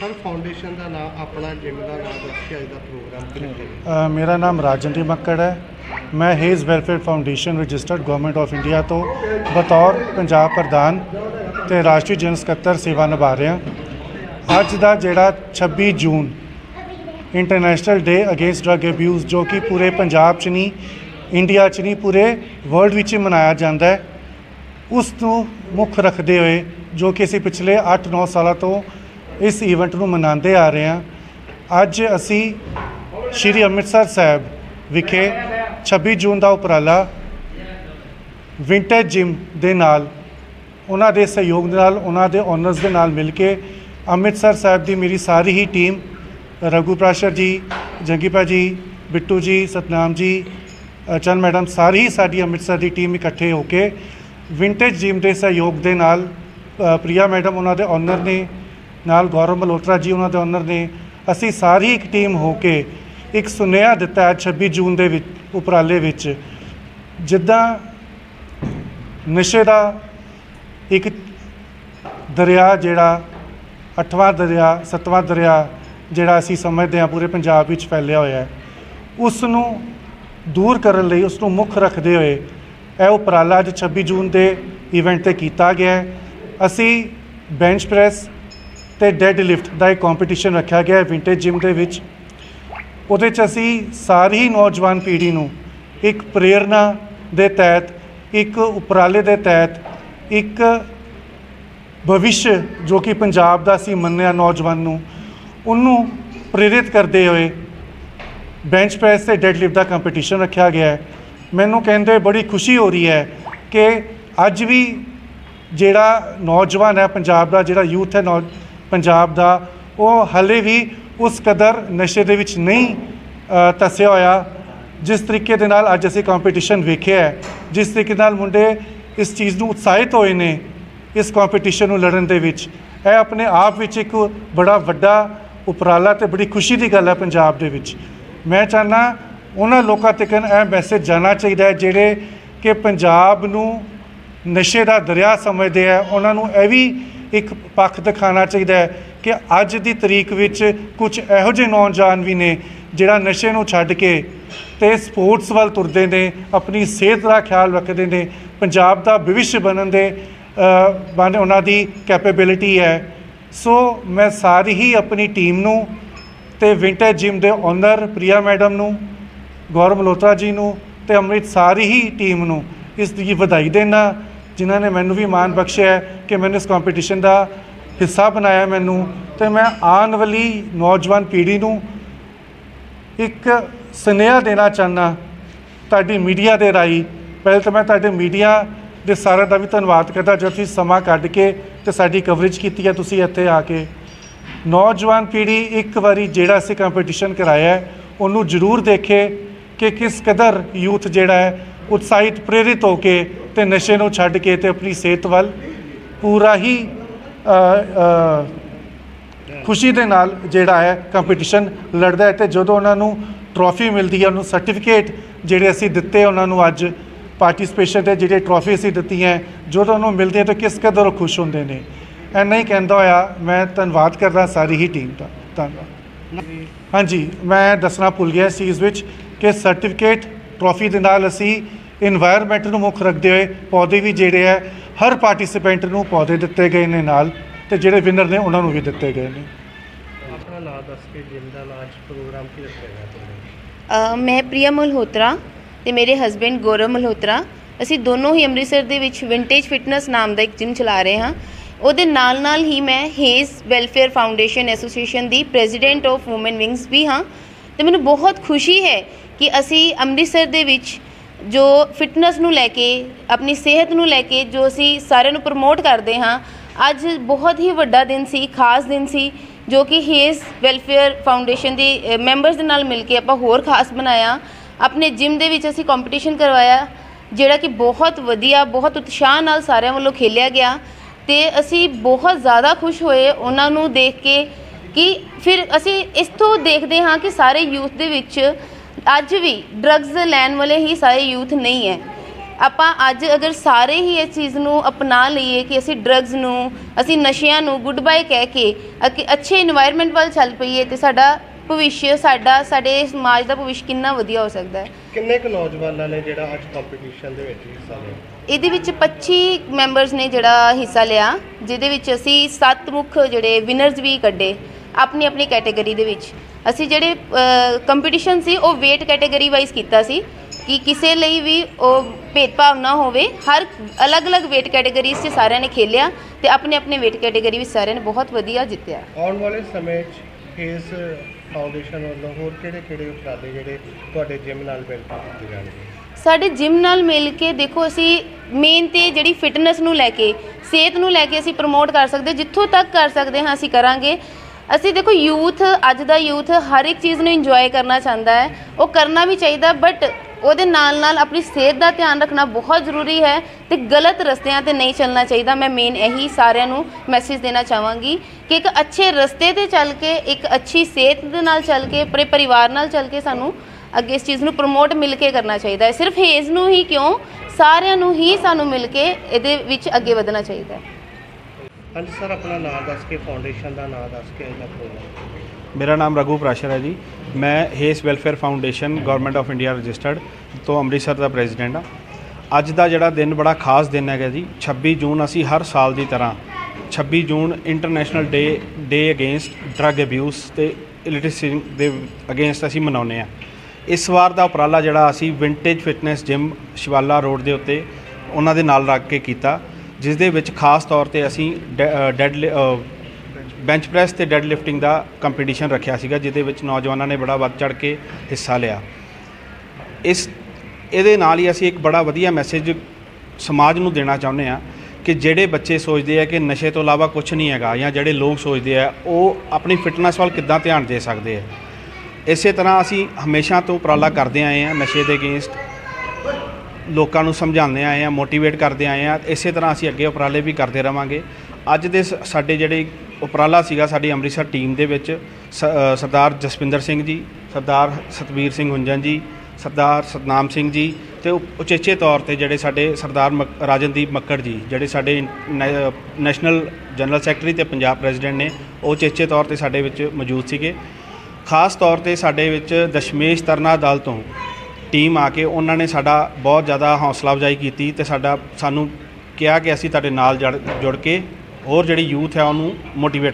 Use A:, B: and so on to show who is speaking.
A: Sir foundation ਦਾ ਨਾਮ ਆਪਣਾ gym ਦਾ ਨਾਮ ਦੱਸ ਕੇ ਅੱਜ ਦਾ ਪ੍ਰੋਗਰਾਮ ਕਰਿਆ
B: ਮੇਰਾ ਨਾਮ ਰਾਜਨਟੀ ਮੱਕੜ ਹੈ। ਮੈਂ Hayes welfare foundation registered government of India ਤੋਂ ਬਤੌਰ ਪੰਜਾਬ ਪ੍ਰਧਾਨ ਤੇ ਰਾਸ਼ਟਰੀ ਜਨ ਸਕੱਤਰ ਸੇਵਾ ਨਿਭਾ ਰਿਹਾ ਅੱਜ ਦਾ ਜਿਹੜਾ 26 June international day against drug abuse ਜੋ ਕਿ ਪੂਰੇ ਪੰਜਾਬ 'ਚ ਨਹੀਂ ਇੰਡੀਆ 'ਚ ਨਹੀਂ, ਪੂਰੇ ਵਰਲਡ ਵਿੱਚ ਮਨਾਇਆ ਜਾਂਦਾ ਹੈ। ਉਸ ਨੂੰ ਮੁੱਖ ਰੱਖਦੇ ਹੋਏ ਜੋ ਕਿ ਅਸੀਂ ਪਿਛਲੇ 8-9 ਸਾਲਾਂ ਤੋਂ ਇਸ ਇਵੈਂਟ ਨੂੰ ਮਨਾਉਂਦੇ ਆ ਰਹੇ ਹਾਂ। ਅੱਜ ਅਸੀਂ ਸ਼੍ਰੀ ਅੰਮ੍ਰਿਤਸਰ ਸਾਹਿਬ ਵਿਖੇ 26 ਜੂਨ ਦਾ ਉਪਰਾਲਾ ਵਿੰਟੇਜ ਜਿਮ ਦੇ ਨਾਲ ਉਹਨਾਂ ਦੇ ਸਹਿਯੋਗ ਦੇ ਨਾਲ ਉਹਨਾਂ ਦੇ ਓਨਰਸ ਦੇ ਨਾਲ ਮਿਲ ਕੇ ਅੰਮ੍ਰਿਤਸਰ ਸਾਹਿਬ ਦੀ ਮੇਰੀ ਸਾਰੀ ਹੀ ਟੀਮ ਰਘੂ ਪ੍ਰਾਸ਼ਰ ਜੀ ਜੰਗੀ ਭਾਜੀ ਬਿੱਟੂ ਜੀ ਸਤਨਾਮ ਜੀ ਅ, ਮੈਡਮ ਸਾਰੀ ਹੀ ਸਾਡੀ ਅੰਮ੍ਰਿਤਸਰ ਦੀ ਟੀਮ ਇਕੱਠੇ ਹੋ ਕੇ ਵਿੰਟੇਜ ਜਿਮ ਦੇ ਸਹਿਯੋਗ ਦੇ ਨਾਲ ਅ, ਪ੍ਰਿਆ ਮੈਡਮ ਉਹਨਾਂ ਦੇ ਓਨਰ ਨੇ ਨਾਲ ਗੌਰਵ ਮਲਹੋਤਰਾ ਜੀ ਉਹਨਾਂ ਦੇ ਓਨਰ ਨੇ ਅਸੀਂ ਸਾਰੀ ਇੱਕ ਟੀਮ ਹੋ ਕੇ ਇੱਕ ਸੁਨੇਹਾ ਦਿੱਤਾ ਹੈ 26 ਜੂਨ ਦੇ ਵਿੱਚ, ਉਪਰਾਲੇ ਵਿੱਚ, ਜਿੱਦਾਂ ਨਸ਼ੇ ਦਾ ਇੱਕ ਦਰਿਆ ਜਿਹੜਾ ਅੱਠਵਾਂ ਦਰਿਆ, ਸੱਤਵਾਂ ਦਰਿਆ ਜਿਹੜਾ ਅਸੀਂ ਸਮਝਦੇ ਹਾਂ ਪੂਰੇ ਪੰਜਾਬ ਵਿੱਚ ਫੈਲਿਆ ਹੋਇਆ ਹੈ ਉਸ ਨੂੰ ਦੂਰ ਕਰਨ ਲਈ ਉਸ ਨੂੰ ਮੁੱਖ ਰੱਖਦੇ ਹੋਏ ਇਹ ਉਪਰਾਲਾ ਅੱਜ 26 ਜੂਨ ਦੇ ਇਵੈਂਟ ਤੇ ਕੀਤਾ ਗਿਆ ਹੈ। ਅਸੀਂ ਬੈਂਚ ਪ੍ਰੈਸ ਤੇ ਡੈਡ ਲਿਫਟ ਦਾ ਇੱਕ ਕੰਪੀਟੀਸ਼ਨ ਰੱਖਿਆ ਗਿਆ ਹੈ ਵਿੰਟੇਜ ਜਿਮ ਦੇ ਵਿੱਚ। ਉਹਦੇ 'ਚ ਅਸੀਂ ਸਾਰੀ ਹੀ ਨੌਜਵਾਨ ਪੀੜ੍ਹੀ ਨੂੰ ਇੱਕ ਪ੍ਰੇਰਨਾ ਦੇ ਤਹਿਤ, ਇੱਕ ਉਪਰਾਲੇ ਦੇ ਤਹਿਤ, ਇੱਕ ਭਵਿੱਖ ਜੋ ਕਿ ਪੰਜਾਬ ਦਾ ਅਸੀਂ ਮੰਨਿਆ ਨੌਜਵਾਨ ਨੂੰ, ਉਹਨੂੰ ਪ੍ਰੇਰਿਤ ਕਰਦੇ ਹੋਏ ਬੈਂਚ ਪ੍ਰੈਸ ਤੇ ਡੈੱਡ ਲਿਫਟ ਦਾ ਕੰਪੀਟੀਸ਼ਨ ਰੱਖਿਆ ਗਿਆ ਹੈ। ਮੈਨੂੰ ਕਹਿੰਦੇ ਬੜੀ ਖੁਸ਼ੀ ਹੋ ਰਹੀ ਹੈ ਕਿ ਅੱਜ ਵੀ ਜਿਹੜਾ ਨੌਜਵਾਨ ਹੈ, ਪੰਜਾਬ ਦਾ ਜਿਹੜਾ ਯੂਥ ਹੈ, ਨੌ ਪੰਜਾਬ ਦਾ, ਉਹ ਹਲੇ ਵੀ ਉਸ ਕਦਰ ਨਸ਼ੇ ਦੇ ਵਿੱਚ ਨਹੀਂ ਤਸਿਆ ਹੋਇਆ। ਜਿਸ ਤਰੀਕੇ ਦੇ ਨਾਲ ਅੱਜ ਅਸੀਂ ਕੰਪੀਟੀਸ਼ਨ ਵੇਖਿਆ ਹੈ, ਜਿਸ ਤਰੀਕੇ ਨਾਲ ਮੁੰਡੇ ਇਸ ਚੀਜ਼ ਨੂੰ ਉਤਸ਼ਾਹਿਤ ਹੋਏ ਨੇ, ਇਸ ਕੰਪੀਟੀਸ਼ਨ ਨੂੰ ਲੜਨ ਦੇ ਵਿੱਚ। ਇਹ ਆਪਣੇ ਆਪ ਵਿੱਚ ਇੱਕ ਬੜਾ ਵੱਡਾ ਉਪਰਾਲਾ ਤੇ ਬੜੀ ਖੁਸ਼ੀ ਦੀ ਗੱਲ ਹੈ ਪੰਜਾਬ ਦੇ ਵਿੱਚ। ਮੈਂ ਚਾਹੁੰਦਾ ਉਹਨਾਂ ਲੋਕਾਂ ਤੱਕ ਇਹ ਮੈਸੇਜ ਜਾਣਾ ਚਾਹੀਦਾ ਹੈ, ਜਿਹੜੇ ਕਿ ਪੰਜਾਬ ਨੂੰ ਨਸ਼ੇ ਦਾ ਦਰਿਆ ਸਮਝਦੇ ਆ ਉਹਨਾਂ ਨੂੰ ਇਹ ਵੀ ਇੱਕ ਪੱਖ ਦਿਖਾਉਣਾ ਚਾਹੀਦਾ ਹੈ ਕਿ ਅੱਜ ਦੀ ਤਰੀਕ ਵਿੱਚ ਕੁਝ ਇਹੋ ਜਿਹੇ ਨੌਜਵਾਨ ਵੀ ਨੇ ਜਿਹੜਾ ਨਸ਼ੇ ਨੂੰ ਛੱਡ ਕੇ ਤੇ ਸਪੋਰਟਸ ਵੱਲ ਤੁਰਦੇ ਨੇ, ਆਪਣੀ ਸਿਹਤ ਦਾ ਖਿਆਲ ਰੱਖਦੇ ਨੇ, ਪੰਜਾਬ ਦਾ ਭਵਿੱਖ ਬਣਨ ਦੇ ਬਣ ਉਹਨਾਂ ਦੀ ਕੈਪੇਬਿਲਿਟੀ ਹੈ। ਸੋ ਮੈਂ ਸਾਰੀ ਹੀ ਆਪਣੀ ਟੀਮ ਨੂੰ ਤੇ ਵਿੰਟਰ ਜਿਮ ਦੇ ਓਨਰ ਪ੍ਰਿਆ ਮੈਡਮ ਨੂੰ, ਗੌਰਵ ਮਲਹੋਤਰਾ ਜੀ ਨੂੰ ਤੇ ਅੰਮ੍ਰਿਤ ਸਾਰੀ ਹੀ ਟੀਮ ਨੂੰ ਇਸ ਦੀ ਵਧਾਈ ਦੇਣਾ। ਜਿਨ੍ਹਾਂ ਨੇ ਮੈਨੂੰ ਵੀ ਮਾਣ ਬਖਸ਼ਿਆ ਹੈ ਕਿ ਮੈਨੂੰ ਇਸ ਕੰਪੀਟੀਸ਼ਨ ਦਾ ਹਿੱਸਾ ਬਣਾਇਆ ਮੈਨੂੰ, ਤੇ ਮੈਂ ਆਉਣ ਵਾਲੀ ਨੌਜਵਾਨ ਪੀੜ੍ਹੀ ਨੂੰ ਇੱਕ ਸੁਨੇਹਾ ਦੇਣਾ ਚਾਹੁੰਦਾ ਤੁਹਾਡੀ ਮੀਡੀਆ ਦੇ ਰਾਹੀਂ। ਪਹਿਲੇ ਤਾਂ ਮੈਂ ਤੁਹਾਡੇ ਮੀਡੀਆ ਦੇ ਸਾਰਿਆਂ ਦਾ ਵੀ ਧੰਨਵਾਦ ਕਰਦਾ ਜੋ ਤੁਸੀਂ ਸਮਾਂ ਕੱਢ ਕੇ ਤੇ ਸਾਡੀ ਕਵਰੇਜ ਕੀਤੀ ਹੈ ਤੁਸੀਂ ਇੱਥੇ ਆ ਕੇ। ਨੌਜਵਾਨ ਪੀੜ੍ਹੀ ਇੱਕ ਵਾਰੀ ਜਿਹੜਾ ਅਸੀਂ ਕੰਪੀਟੀਸ਼ਨ ਕਰਾਇਆ ਉਹਨੂੰ ਜ਼ਰੂਰ ਦੇਖੇ ਕਿ ਕਿਸ ਕਦਰ ਯੂਥ ਜਿਹੜਾ ਹੈ ਉਤਸ਼ਾਹਿਤ, ਪ੍ਰੇਰਿਤ ਹੋ ਕੇ ਤੇ ਨਸ਼ੇ ਨੂੰ ਛੱਡ ਕੇ ਤੇ ਆਪਣੀ ਸਿਹਤ ਵੱਲ ਪੂਰਾ ਹੀ ਖੁਸ਼ੀ ਦੇ ਨਾਲ ਜਿਹੜਾ ਹੈ ਕੰਪੀਟੀਸ਼ਨ ਲੜਦਾ ਹੈ ਤੇ ਜਦੋਂ ਉਹਨਾਂ ਨੂੰ ਟਰੋਫੀ ਮਿਲਦੀ ਹੈ, ਉਹਨੂੰ ਸਰਟੀਫਿਕੇਟ ਜਿਹੜੇ ਅਸੀਂ ਦਿੱਤੇ ਉਹਨਾਂ ਨੂੰ ਅੱਜ ਪਾਰਟਿਸਪੇਸ਼ਨ ਤੇ, ਜਿਹੜੇ ਟਰੋਫੀ ਅਸੀਂ ਦਿੱਤੀ ਹੈ, ਜਦੋਂ ਉਹਨੂੰ ਮਿਲਦੀ ਹੈ ਤਾਂ ਕਿਸ ਕਦਰ ਉਹ ਖੁਸ਼ ਹੁੰਦੇ ਨੇ। ਐਨਾ ਹੀ ਕਹਿੰਦਾ ਹੋਇਆ, ਮੈਂ ਧੰਨਵਾਦ ਕਰਦਾ ਸਾਰੀ ਹੀ ਟੀਮ ਦਾ। ਧੰਨਵਾਦ। ਹਾਂਜੀ, ਮੈਂ ਦੱਸਣਾ ਭੁੱਲ ਗਿਆ ਇਸ ਚੀਜ਼ ਵਿੱਚ ਕਿ ਸਰਟੀਫਿਕੇਟ ਟਰੋਫੀ ਦੇ ਨਾਲ ਅਸੀਂ ਇਨਵਾਇਰਨਮੈਂਟ ਨੂੰ ਮੁੱਖ ਰੱਖਦੇ ਹੋਏ ਪੌਦੇ ਵੀ ਜਿਹੜੇ ਹੈ ਹਰ ਪਾਰਟਿਸਿਪੈਂਟ ਨੂੰ ਪੌਦੇ ਦਿੱਤੇ ਗਏ ਨੇ ਨਾਲ ਤੇ ਜਿਹੜੇ ਵਿਨਰ ਨੇ ਉਹਨਾਂ ਨੂੰ ਵੀ ਦਿੱਤੇ ਗਏ ਨੇ।
C: ਮੈਂ ਪ੍ਰੀਆ ਮਲਹੋਤਰਾ ਤੇ ਮੇਰੇ ਹਸਬੰਡ ਗੌਰਵ ਮਲਹੋਤਰਾ। ਅਸੀਂ ਦੋਨੋਂ ਹੀ ਅੰਮ੍ਰਿਤਸਰ ਦੇ ਵਿੱਚ ਵਿੰਟੇਜ ਫਿਟਨੈਸ ਨਾਮ ਦਾ ਇੱਕ ਜਿਮ ਚਲਾ ਰਹੇ ਹਾਂ। ਉਹਦੇ ਨਾਲ ਨਾਲ ਹੀ ਮੈਂ ਹੇਸ ਵੈਲਫੇਅਰ ਫਾਊਂਡੇਸ਼ਨ ਐਸੋਸੀਏਸ਼ਨ ਦੀ ਪ੍ਰੈਜ਼ੀਡੈਂਟ ਆਫ ਔਮਨ ਵਿੰਗਸ ਵੀ ਹਾਂ। ਤੇ ਮੈਨੂੰ ਬਹੁਤ ਖੁਸ਼ੀ ਹੈ ਕਿ ਅਸੀਂ ਅੰਮ੍ਰਿਤਸਰ ਦੇ ਵਿੱਚ ਜੋ ਫਿਟਨੈਸ ਨੂੰ ਲੈ ਕੇ, ਆਪਣੀ ਸਿਹਤ ਨੂੰ ਲੈ ਕੇ ਜੋ ਅਸੀਂ ਸਾਰਿਆਂ ਨੂੰ ਪ੍ਰਮੋਟ ਕਰਦੇ ਹਾਂ, ਅੱਜ ਬਹੁਤ ਹੀ ਵੱਡਾ ਦਿਨ ਸੀ, ਖਾਸ ਦਿਨ ਸੀ, ਜੋ ਕਿ ਹੇਜ਼ ਵੈਲਫੇਅਰ ਫਾਊਂਡੇਸ਼ਨ ਦੀ ਮੈਂਬਰਸ ਦੇ ਨਾਲ ਮਿਲ ਕੇ ਆਪਾਂ ਹੋਰ ਖਾਸ ਬਣਾਇਆ। ਆਪਣੇ ਜਿਮ ਦੇ ਵਿੱਚ ਅਸੀਂ ਕੰਪੀਟੀਸ਼ਨ ਕਰਵਾਇਆ, ਜਿਹੜਾ ਕਿ ਬਹੁਤ ਵਧੀਆ, ਬਹੁਤ ਉਤਸ਼ਾਹ ਨਾਲ ਸਾਰਿਆਂ ਵੱਲੋਂ ਖੇਲਿਆ ਗਿਆ ਤੇ ਅਸੀਂ ਬਹੁਤ ਜ਼ਿਆਦਾ ਖੁਸ਼ ਹੋਏ ਉਹਨਾਂ ਨੂੰ ਦੇਖ ਕੇ ਕਿ ਫਿਰ ਅਸੀਂ ਇਸ ਤੋਂ ਦੇਖਦੇ ਹਾਂ ਕਿ ਸਾਰੇ ਯੂਥ ਦੇ ਵਿੱਚ ਅੱਜ ਵੀ ਡਰੱਗਸ ਲੈਣ ਵਾਲੇ ਹੀ ਸਾਰੇ ਯੂਥ ਨਹੀਂ ਹੈ। ਆਪਾਂ ਅੱਜ ਅਗਰ ਸਾਰੇ ਹੀ ਇਸ ਚੀਜ਼ ਨੂੰ ਅਪਣਾ ਲਈਏ ਕਿ ਅਸੀਂ ਡਰੱਗਸ ਨੂੰ ਅਸੀਂ ਨਸ਼ਿਆਂ ਨੂੰ ਗੁੱਡ ਬਾਏ ਕਹਿ ਕੇ ਅੱਛੇ এনवायरमेंट ਵੱਲ ਚੱਲ ਪਈਏ ਤੇ ਸਾਡਾ ਭਵਿੱਖ ਸਾਡਾ ਸਾਡੇ ਸਮਾਜ ਦਾ ਭਵਿੱਖ ਕਿੰਨਾ ਵਧੀਆ ਹੋ ਸਕਦਾ ਹੈ।
A: ਕਿੰਨੇ ਕੁ ਨੌਜਵਾਨਾਂ ਨੇ ਜਿਹੜਾ ਅੱਜ ਕੰਪੀਟੀਸ਼ਨ ਦੇ ਵਿੱਚ ਹਿੱਸਾ ਲਿਆ?
C: ਇਹਦੇ ਵਿੱਚ 25 ਮੈਂਬਰਸ ਨੇ ਜਿਹੜਾ ਹਿੱਸਾ ਲਿਆ ਜਿਹਦੇ ਵਿੱਚ ਅਸੀਂ ਸੱਤ ਮੁੱਖ ਜਿਹੜੇ ਵਿਨਰਸ ਵੀ ਕੱਢੇ ਆਪਣੀ ਆਪਣੀ ਕੈਟਾਗਰੀ ਦੇ ਵਿੱਚ। ਅਸੀਂ ਜਿਹੜੇ ਕੰਪੀਟੀਸ਼ਨ ਸੀ ਉਹ weight ਕੈਟਾਗਰੀ ਵਾਈਜ਼ ਕੀਤਾ ਸੀ ਕਿ ਕਿਸੇ ਲਈ ਵੀ ਉਹ ਭੇਦਭਾਵ ਨਾ ਹੋਵੇ। ਹਰ ਅਲੱਗ-ਅਲੱਗ weight ਕੈਟਾਗਰੀਜ਼ 'ਚ ਸਾਰਿਆਂ ਨੇ ਖੇਲਿਆ ਤੇ ਆਪਣੇ ਆਪਣੇ weight ਕੈਟਾਗਰੀ ਵਿੱਚ ਸਾਰਿਆਂ ਨੇ ਬਹੁਤ ਵਧੀਆ ਜਿੱਤਿਆ।
A: ਆਉਣ ਵਾਲੇ ਸਮੇਂ 'ਚ ਇਸ ਫਾਊਂਡੇਸ਼ਨ ਵੱਲੋਂ ਹੋਰ ਕਿਹੜੇ-ਕਿਹੜੇ ਉਪਰਾਲੇ ਜਿਹੜੇ ਤੁਹਾਡੇ ਜਿਮ ਨਾਲ ਮਿਲ ਕੇ ਕੀਤੇ ਜਾਣਗੇ?
C: ਸਾਡੇ ਜਿਮ ਨਾਲ ਮਿਲ ਕੇ ਦੇਖੋ ਅਸੀਂ ਮੇਨ ਤੇ ਜਿਹੜੀ ਫਿਟਨੈਸ ਨੂੰ ਲੈ ਕੇ ਸਿਹਤ ਨੂੰ ਲੈ ਕੇ ਅਸੀਂ ਪ੍ਰਮੋਟ ਕਰ ਸਕਦੇ ਜਿੱਥੋਂ ਤੱਕ ਕਰ ਸਕਦੇ ਹਾਂ ਅਸੀਂ ਕਰਾਂਗੇ। ਅਸੀਂ ਦੇਖੋ ਯੂਥ ਅੱਜ ਦਾ ਯੂਥ ਹਰ ਇੱਕ ਚੀਜ਼ ਨੂੰ ਇੰਜੋਏ ਕਰਨਾ ਚਾਹੁੰਦਾ ਹੈ। ਉਹ ਕਰਨਾ ਵੀ ਚਾਹੀਦਾ ਬਟ ਉਹਦੇ ਨਾਲ ਨਾਲ ਆਪਣੀ ਸਿਹਤ ਦਾ ਧਿਆਨ ਰੱਖਣਾ ਬਹੁਤ ਜ਼ਰੂਰੀ ਹੈ ਤੇ ਗਲਤ ਰਸਤਿਆਂ ਤੇ ਨਹੀਂ ਚੱਲਣਾ ਚਾਹੀਦਾ। ਮੈਂ ਮੇਨ ਇਹੀ ਸਾਰਿਆਂ ਨੂੰ ਮੈਸੇਜ ਦੇਣਾ ਚਾਹਾਂਗੀ ਕਿ ਇੱਕ ਅੱਛੇ ਰਸਤੇ ਤੇ ਚੱਲ ਕੇ, ਇੱਕ ਅੱਛੀ ਸਿਹਤ ਦੇ ਨਾਲ ਚੱਲ ਕੇ, ਆਪਣੇ ਪਰਿਵਾਰ ਨਾਲ ਚੱਲ ਕੇ ਸਾਨੂੰ ਅੱਗੇ ਇਸ ਚੀਜ਼ ਨੂੰ ਪ੍ਰਮੋਟ ਮਿਲ ਕੇ ਕਰਨਾ ਚਾਹੀਦਾ ਹੈ। ਸਿਰਫ ਹੇਜ਼ ਨੂੰ ਹੀ ਕਿਉਂ? ਸਾਰਿਆਂ ਨੂੰ ਹੀ ਸਾਨੂੰ ਮਿਲ ਕੇ ਇਹਦੇ ਵਿੱਚ ਅੱਗੇ ਵਧਣਾ ਚਾਹੀਦਾ ਹੈ।
A: ਹਾਂਜੀ, ਸਰ, ਆਪਣਾ ਨਾਮ ਦੱਸ ਕੇ ਫਾਊਂਡੇਸ਼ਨ ਦਾ ਨਾਮ ਦੱਸ ਕੇ ਇਹਦਾ ਪ੍ਰੋਗਰਾਮ
D: ਮੇਰਾ ਨਾਮ ਰਘੂ ਪ੍ਰਾਸ਼ਰ ਹੈ ਜੀ। ਮੈਂ ਹੇਸ welfare foundation government of India registered ਤੋਂ ਅੰਮ੍ਰਿਤਸਰ ਦਾ ਪ੍ਰੈਜ਼ੀਡੈਂਟ ਹਾਂ। ਅੱਜ ਦਾ ਜਿਹੜਾ ਦਿਨ ਬੜਾ ਖਾਸ ਦਿਨ ਹੈਗਾ ਜੀ 26 ਜੂਨ ਅਸੀਂ ਹਰ ਸਾਲ ਦੀ ਤਰ੍ਹਾਂ 26 June international day day against drug abuse ਤੇ ਇਲਿਟਰੇਸੀ ਦੇ ਅਗੇਂਸਟ ਅਸੀਂ ਮਨਾਉਂਦੇ ਆ ਇਸ ਵਾਰ ਦਾ ਉਪਰਾਲਾ ਜਿਹੜਾ ਅਸੀਂ vintage fitness gym Shivala road ਦੇ ਉੱਤੇ ਉਹਨਾਂ ਦੇ ਨਾਲ ਰੱਖ ਕੇ ਕੀਤਾ। ਜਿਸ ਦੇ ਵਿੱਚ ਖਾਸ ਤੌਰ ਤੇ ਅਸੀਂ ਡੈਡ ਬੈਂਚ ਪ੍ਰੈਸ ਤੇ ਡੈਡ ਲਿਫਟਿੰਗ ਦਾ ਕੰਪੀਟੀਸ਼ਨ ਰੱਖਿਆ ਸੀਗਾ, ਜਿਹਦੇ ਵਿੱਚ ਨੌਜਵਾਨਾਂ ਨੇ ਬੜਾ ਵੱਧ ਚੜ ਕੇ ਹਿੱਸਾ ਲਿਆ। ਇਸ, ਇਹਦੇ ਨਾਲ ਹੀ ਅਸੀਂ ਇੱਕ ਬੜਾ ਵਧੀਆ ਮੈਸੇਜ ਸਮਾਜ ਨੂੰ ਦੇਣਾ ਚਾਹੁੰਦੇ ਆ ਕਿ ਜਿਹੜੇ ਬੱਚੇ ਸੋਚਦੇ ਆ ਕਿ ਨਸ਼ੇ ਤੋਂ ਇਲਾਵਾ ਕੁਝ ਨਹੀਂ ਹੈਗਾ ਜਾਂ ਜਿਹੜੇ ਲੋਕ ਸੋਚਦੇ ਆ, ਉਹ ਆਪਣੀ ਫਿਟਨੈਸ ਵੱਲ ਕਿੱਦਾਂ ਧਿਆਨ ਦੇ ਸਕਦੇ ਆ। ਇਸੇ ਤਰ੍ਹਾਂ ਅਸੀਂ ਹਮੇਸ਼ਾ ਤੋਂ ਉਪਰਾਲਾ ਕਰਦੇ ਆਏ ਆ ਨਸ਼ੇ ਦੇ ਅਗੇਂਸਟ ਲੋਕਾਂ ਨੂੰ ਸਮਝਾਉਂਦੇ ਆਏ ਆ ਮੋਟੀਵੇਟ ਕਰਦੇ ਆਏ ਆ, ਇਸੇ ਤਰ੍ਹਾਂ ਅਸੀਂ ਅੱਗੇ ਉਪਰਾਲੇ ਵੀ ਕਰਦੇ ਰਵਾਂਗੇ। ਅੱਜ ਦੇ ਸ- ਸਾਡੇ ਜਿਹੜੇ ਉਪਰਾਲਾ ਸੀਗਾ ਸਾਡੀ ਅੰਮ੍ਰਿਤਸਰ ਟੀਮ ਦੇ ਵਿੱਚ, ਸ- ਸਰਦਾਰ ਜਸਪਿੰਦਰ ਸਿੰਘ ਜੀ, ਸਰਦਾਰ ਸਤਵੀਰ ਸਿੰਘ ਹੁੰਜਨ ਜੀ, ਸਰਦਾਰ ਸਤਨਾਮ ਸਿੰਘ ਜੀ ਤੇ ਉਚੇਚੇ ਤੌਰ ਤੇ ਜਿਹੜੇ ਸਾਡੇ ਸਰਦਾਰ ਮਕ- ਰਾਜਨਦੀਪ ਮੱਕੜ ਜੀ, ਜਿਹੜੇ ਸਾਡੇ ਨੈ- ਨੈਸ਼ਨਲ ਜਨਰਲ ਸੈਕਟਰੀ ਤੇ ਪੰਜਾਬ ਪ੍ਰੈਜ਼ੀਡੈਂਟ ਨੇ, ਉਹ ਉਚੇਚੇ ਤੌਰ ਤੇ ਸਾਡੇ ਵਿੱਚ ਮੌਜੂਦ ਸੀਗੇ। ਖਾਸ ਤੌਰ ਤੇ ਸਾਡੇ ਵਿੱਚ ਦਸ਼ਮੇਸ਼ ਤਰਨਾ ਦਲ ਤੋਂ ਟੀਮ ਆ ਕੇ ਉਹਨਾਂ ਨੇ ਸਾਡਾ ਬਹੁਤ ਜ਼ਿਆਦਾ ਹੌਸਲਾ ਅਫਜ਼ਾਈ ਕੀਤੀ ਤੇ ਸਾਡਾ, ਸਾਨੂੰ ਕਿਹਾ ਕਿ ਅਸੀਂ ਤੁਹਾਡੇ ਨਾਲ ਜੜ- ਜੁੜ ਕੇ ਹੋਰ ਜਿਹੜੀ ਯੂਥ ਹੈ ਉਹਨੂੰ ਮੋਟੀਵੇਟ